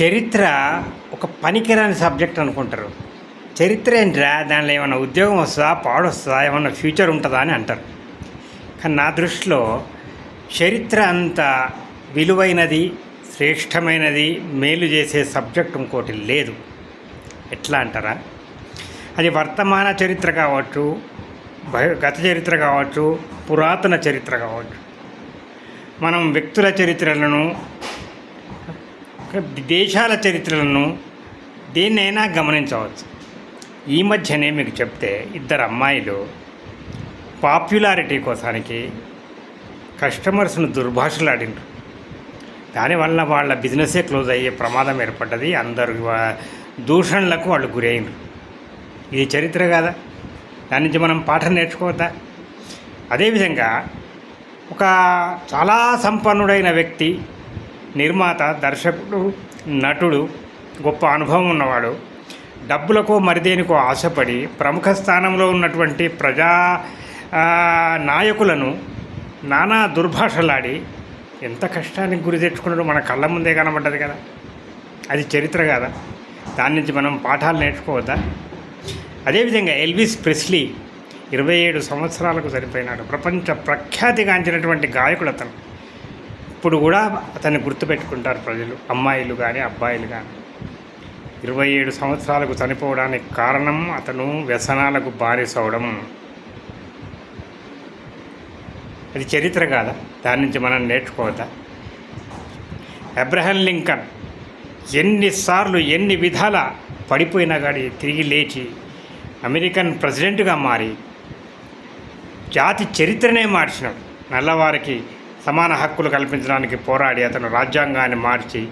చరిత్ర ఒక పనికిరాని సబ్జెక్ట్ అనుకుంటారు. చరిత్ర ఏంట్రా? దానిలో ఏమైనా ఉద్యోగం వస్తుందా? పాడొస్తుందా ఏమైనా ఫ్యూచర్ ఉంటుందా అని అంటారు. కానీ నా దృష్టిలో చరిత్ర అంత విలువైనది శ్రేష్టమైనది మేలు చేసే సబ్జెక్ట్ ఇంకోటి లేదు. ఎట్లా అంటారా? అది వర్తమాన చరిత్ర కావచ్చు గత చరిత్ర కావచ్చు పురాతన చరిత్ర కావచ్చు. మనం వ్యక్తుల చరిత్రలను దేశాల చరిత్రలను దేన్నైనా గమనించవచ్చు. ఈ మధ్యనే మీకు చెప్తే ఇద్దరు అమ్మాయిలు పాపులారిటీ కోసానికి కస్టమర్స్ను దుర్భాషలాడినారు దానివల్ల వాళ్ళ బిజినెసే క్లోజ్ అయ్యే ప్రమాదం ఏర్పడ్డది. అందరు దూషణలకు వాళ్ళు గురైనరు ఇది చరిత్ర కాదా? దాని నుంచి మనం పాఠం నేర్చుకోవద్దా? అదేవిధంగా ఒక చాలా సంపన్నుడైన వ్యక్తి నిర్మాత దర్శకుడు నటుడు గొప్ప అనుభవం ఉన్నవాడు. డబ్బులకో మరిదేనికో ఆశపడి ప్రముఖ స్థానంలో ఉన్నటువంటి ప్రజా నాయకులను నానా దుర్భాషలాడి ఎంత కష్టానికి గురి తెచ్చుకున్నాడో మన కళ్ళ ముందే కనబడ్డది కదా. అది చరిత్ర కదా? దాని నుంచి మనం పాఠాలు నేర్చుకోవద్దా? అదేవిధంగా ఎల్విస్ ప్రెస్లీ ఇరవై ఏడు సంవత్సరాలకు సరిపోయినాడు. ప్రపంచ ప్రఖ్యాతిగాంచినటువంటి గాయకుడు అతను. ఇప్పుడు కూడా అతన్ని గుర్తుపెట్టుకుంటారు ప్రజలు. అమ్మాయిలు కానీ అబ్బాయిలు కానీ ఇరవై ఏడు సంవత్సరాలకు చనిపోవడానికి కారణం అతను వ్యసనాలకు బారిసవడం అది చరిత్ర కాదా? దాని నుంచి మనం నేర్చుకోవద్దా? అబ్రహం లింకన్ ఎన్నిసార్లు ఎన్ని విధాల పడిపోయినా కానీ తిరిగి లేచి అమెరికన్ ప్రెసిడెంట్గా మారి జాతి చరిత్రనే మార్చినాడు. నల్లవారికి సమాన హక్కులు కల్పించడానికి పోరాడి అతను రాజ్యాంగాన్ని మార్చి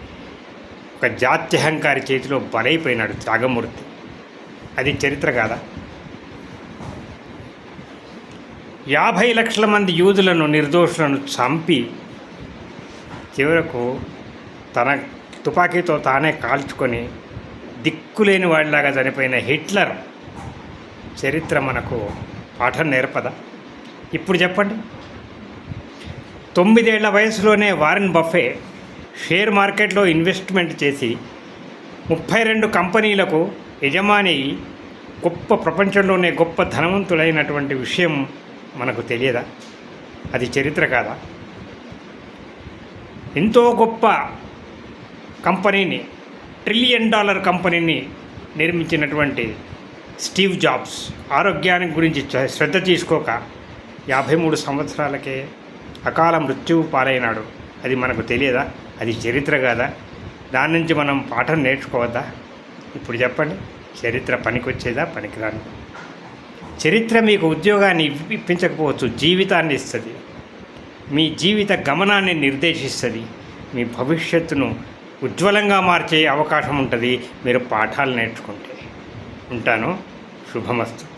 ఒక జాత్యహంకారి చేతిలో బలైపోయినాడు త్యాగమూర్తి. అది చరిత్ర కాదా? యాభై లక్షల మంది యూదులను నిర్దోషులను చంపి చివరకు తన తుపాకీతో తానే కాల్చుకొని దిక్కులేని వాడిలాగా చనిపోయిన హిట్లర్ చరిత్ర మనకు పాఠం నేర్పదా? ఇప్పుడు చెప్పండి. తొమ్మిదేళ్ళ వయసులోనే వారెన్ బఫే షేర్ మార్కెట్లో ఇన్వెస్ట్మెంట్ చేసి ముప్పై రెండు కంపెనీలకు యజమాని గొప్ప ప్రపంచంలోనే గొప్ప ధనవంతుడైనటువంటి విషయం మనకు తెలియదా? అది చరిత్ర కాదా? ఎంతో గొప్ప కంపెనీని ట్రిలియన్ డాలర్ కంపెనీని నిర్మించినటువంటి స్టీవ్ జాబ్స్ ఆరోగ్యానికి గురించి శ్రద్ధ తీసుకోక యాభై మూడు సంవత్సరాలకే అకాల మృత్యువు పాలైనాడు. అది మనకు తెలియదా? అది చరిత్ర కాదా? దాని నుంచి మనం పాఠం నేర్చుకోవద్దా? ఇప్పుడు చెప్పండి. చరిత్ర పనికొచ్చేదా? పనికిరాను చరిత్ర మీకు ఉద్యోగాన్ని ఇప్పించకపోవచ్చు జీవితాన్ని ఇస్తుంది. మీ జీవిత గమనాన్ని నిర్దేశిస్తుంది. మీ భవిష్యత్తును ఉజ్వలంగా మార్చే అవకాశం ఉంటుంది. మీరు పాఠాలు నేర్చుకుంటే. ఉంటాను. శుభమస్తు.